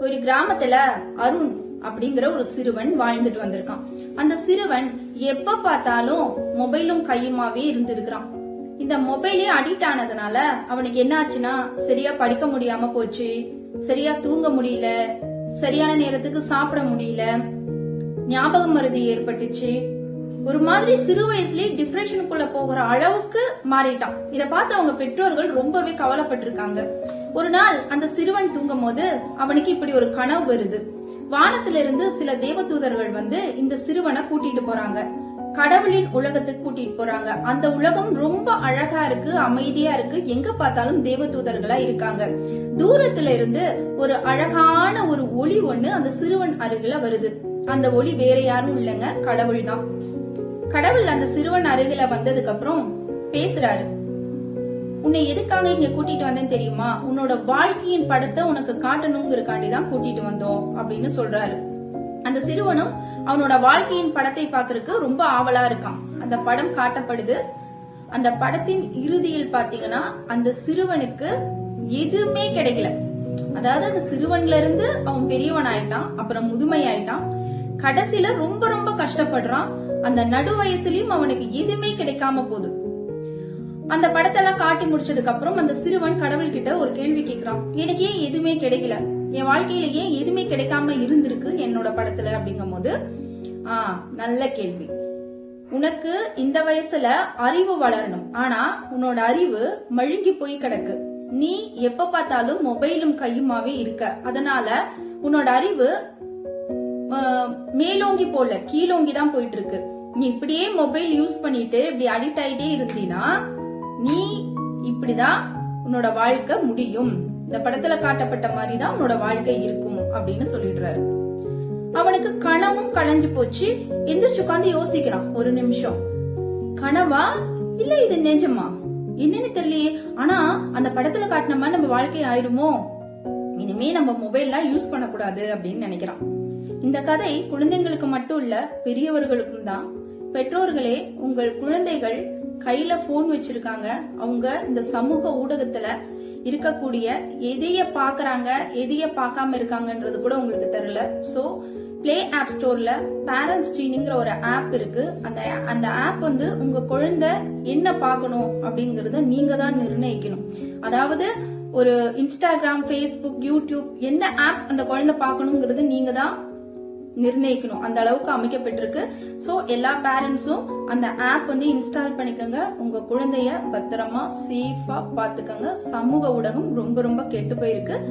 ஒரு கிராமத்துல அருண் அப்படிங்கிற ஒரு சிறுவன் வாழ்ந்துட்டு வந்திருக்கான். அந்த சிறுவன் எப்ப பார்த்தாலும் மொபைலும் கையுமாவே இருந்திருக்கிறான். இந்த மொபைலே அடிக்ட் ஆனதுனால அவனுக்கு என்ன ஆச்சுன்னா சரியா படிக்க முடியாம போச்சு சரியா தூங்க முடியல சரியான நேரத்துக்கு சாப்பிட முடியல ஞாபக மருதி ஏற்பட்டுச்சு ஒரு மாதிரி சிறு வயசுலயே டிப்ரெஷனுக்குள்ள போகிற அளவுக்கு மாறிட்டான். இதை பார்த்து அவங்க பெற்றோர்கள் ரொம்பவே கவலைப்பட்டிருக்காங்க. ஒரு நாள் அந்த சிறுவன் தூங்கும் போது அவனுக்கு இப்படி ஒரு கனவு வருது. வானத்துல இருந்து சில தேவதூதர்கள் வந்து இந்த சிறுவனை கூட்டிட்டு போறாங்க. கடவுளின் உலகத்துக்கு கூட்டிட்டு போறாங்க. அந்த உலகம் ரொம்ப அழகா இருக்கு அமைதியா இருக்கு. எங்க பார்த்தாலும் தேவதூதர்களா இருக்காங்க. தூரத்துல இருந்து ஒரு அழகான ஒரு ஒளி ஒண்ணு அந்த சிறுவன் அருகில வருது. அந்த ஒளி வேற யாரும் இல்லைங்க கடவுள் தான் கடவுள் அந்த சிறுவன் அருகில வந்ததுக்கு அப்புறம் பேசுறாரு. உன்னை எதுக்காக இங்க கூட்டிட்டு வந்தேன் தெரியுமா? உன்னோட வாழ்க்கையின் படத்தை உனக்கு காட்டணுங்கிறக்காண்டி தான் கூட்டிட்டு வந்தோம் அப்படின்னு சொல்றாரு. அந்த சிறுவனும் அவனோட வாழ்க்கையின் படத்தை பார்க்கறதுக்கு ரொம்ப ஆவலா இருக்கான். அந்த படம் காட்டப்படுது. அந்த படத்தின் இறுதியில் பாத்தீங்கன்னா அந்த சிறுவனுக்கு எதுவுமே கிடைக்கல. அதாவது அந்த சிறுவன்ல இருந்து அவன் பெரியவன் ஆயிட்டான் அப்புறம் முதுமை ஆயிட்டான் கடைசியில ரொம்ப ரொம்ப கஷ்டப்படுறான். அந்த நடு வயசுலயும் அவனுக்கு எதுவுமே கிடைக்காம போகுது. அந்த படத்தெல்லாம் காட்டி முடிச்சதுக்கு அப்புறம் அந்த சிறுவன் கடவுள் கிட்ட ஒரு கேள்வி கேக்குறான். எனக்கு ஏன் எதுவுமே கிடைக்கல? என் வாழ்க்கையில ஏன் எதுவுமே கிடைக்காம இருந்திருக்கு என்னோட படத்துல அப்படிங்கும் போது ஆ நல்ல கேள்வி. உனக்கு இந்த வயசுல அறிவு வளரணும். ஆனா உன்னோட அறிவு மழுங்கி போய் கிடக்கு. நீ எப்ப பார்த்தாலும் மொபைலும் கையுமாவே இருக்க. அதனால உன்னோட அறிவு மேலோங்கி போல கீழோங்கி தான் போயிட்டு இருக்கு. நீ இப்படியே மொபைல் யூஸ் பண்ணிட்டு இப்படி அடிக்ட் ஆயிட்டே இருந்தீனா நீ இப்படிதான் உன்னோட வாழ்க்கை முடியும். இந்த படத்துல காட்டப்பட்ட மாதிரி தான் உன்னோட வாழ்க்கை இருக்கும் அப்படின்னு சொல்லிடுறாரு. அவனுக்கு கனவும் களைஞ்சு போச்சு. எந்திரிச்சு உட்காந்து யோசிக்கிறான். ஒரு நிமிஷம். கனவா? இல்ல இது நிஜமா? என்னன்னு தெரியலையே. ஆனா அந்த படத்துல காட்டின மாதிரி நம்ம வாழ்க்கை ஆயிடுமோ இனிமே நம்ம மொபைல்லாம் யூஸ் பண்ணக்கூடாது அப்படின்னு நினைக்கிறான். இந்த கதை குழந்தைங்களுக்கு மட்டும் இல்ல பெரியவர்களுக்கும் தான். பெற்றோர்களே உங்கள் குழந்தைகள் கையில போன் வச்சிருக்காங்க. அவங்க இந்த சமூக ஊடகத்துல இருக்கக்கூடிய எதைய பாக்குறாங்க எதைய பார்க்காம இருக்காங்கன்றது கூட உங்களுக்கு தெரியல. சோ பிளே ஆப் ஸ்டோர்ல பேரண்ட்ஸ் ஸ்ட்ரீனிங்கிற ஒரு ஆப் இருக்கு. அந்த அந்த ஆப் வந்து உங்க குழந்தை என்ன பார்க்கணும் அப்படிங்கறத நீங்க தான் நிர்ணயிக்கணும். அதாவது ஒரு இன்ஸ்டாகிராம் ஃபேஸ்புக் யூடியூப் என்ன ஆப் அந்த குழந்தை பார்க்கணுங்கிறது நீங்க தான் நிர்ணயிக்கணும். அந்த அளவுக்கு அமைக்கப்பட்டிருக்கு. சோ எல்லா பேரண்ட்ஸும் அந்த ஆப் வந்து இன்ஸ்டால் பண்ணிக்கோங்க. உங்க குழந்தைய பத்திரமா சேஃபா பாத்துக்கோங்க சமூக ஊடகம் ரொம்ப ரொம்ப கெட்டு போயிருக்கு.